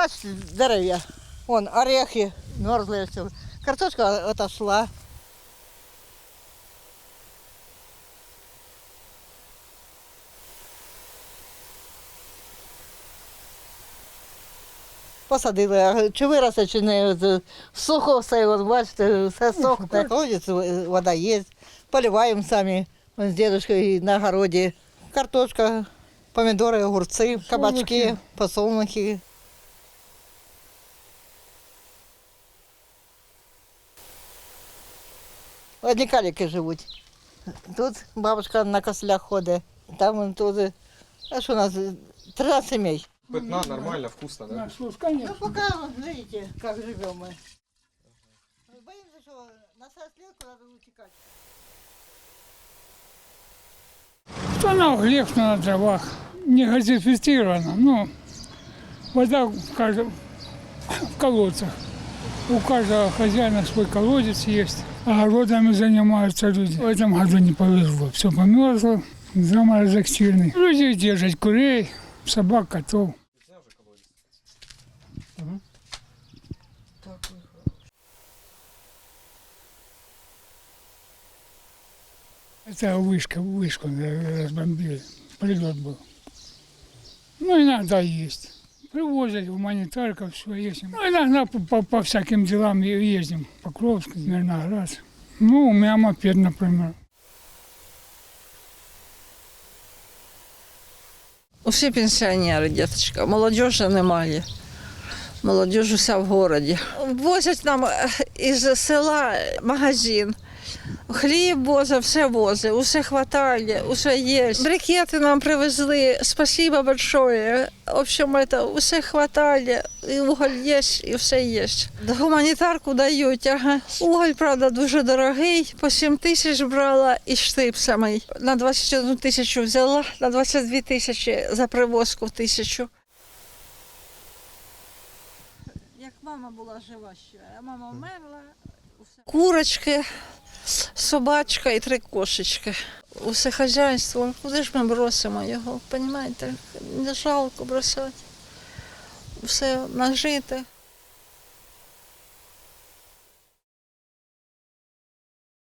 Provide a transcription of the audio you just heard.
бачите, дерев'я. Вон, орехи, мерзлі все. Картошка отошла. Посадили, а чи виросте, чи не сухо все, от бачите, все сохне. Колодець, е, вода є, поливаємо самі з дедушкою на городі. Картошка, помідори, огурці, кабачки, посолнухи. Одні каліки живуть. Тут бабушка на кослях ходить, там вон тут. А що у нас? 13 сімей. Питна, нормально, вкусно, да? На что, конечно. Ну, пока, вот видите, как живем мы. Боимся, что на 40 лет куда-то утекать. Что она хлеб на дровах, не газифицирована, ну, вода в, каждом, в колодцах. У каждого хозяина свой колодец есть. Огородами занимаются люди. В этом году не повезло. Все померзло, заморозок сильный. Люди держат курей, собак, котов. Это вышка, вышку разбомбили. Прилет был. Ну, иногда есть. Привозят гуманитарка, все есть. Ну, иногда по, по- по всяким делам е- ездим. Покровск, Мирноград. Ну, у меня мопед, например. Усі пенсіонери, діточка, молодіжі немає. Молодіж уся в городі. Возять нам е, із села магазин. Хліб воза, все возить, усе хватає, усе є. Брикети нам привезли, спасибо большое. В общем, это, усе хватає, і уголь є, і все є. Гуманітарку дають, ага. Уголь, правда, дуже дорогий, по 7 тисяч брала і штип самий. На 21 тисячу взяла, на 22 тисячі за привозку тисячу. Як мама була жива а мама вмерла. Курочки, собачка і три кошечки. Усе хазяйство. Куди ж ми бросимо його? розумієте? Не жалко бросати. Все нажите.